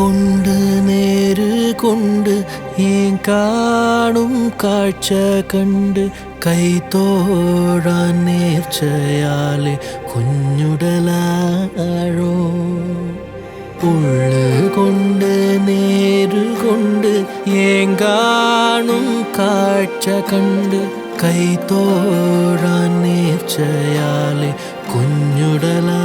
கொண்டு நேரு கொண்டு ஏன் காணும் காட்ச கண்டு കൈത്തോട നേർച്ചയാലെ കുഞ്ഞുടലാഴോ ഉള്ളുകൊണ്ട് നേരുകൊണ്ട് ഏങ്കാണും കാഴ്ച കണ്ട് കൈത്തോട നേർച്ചയാലെ കുഞ്ഞുടലാഴോ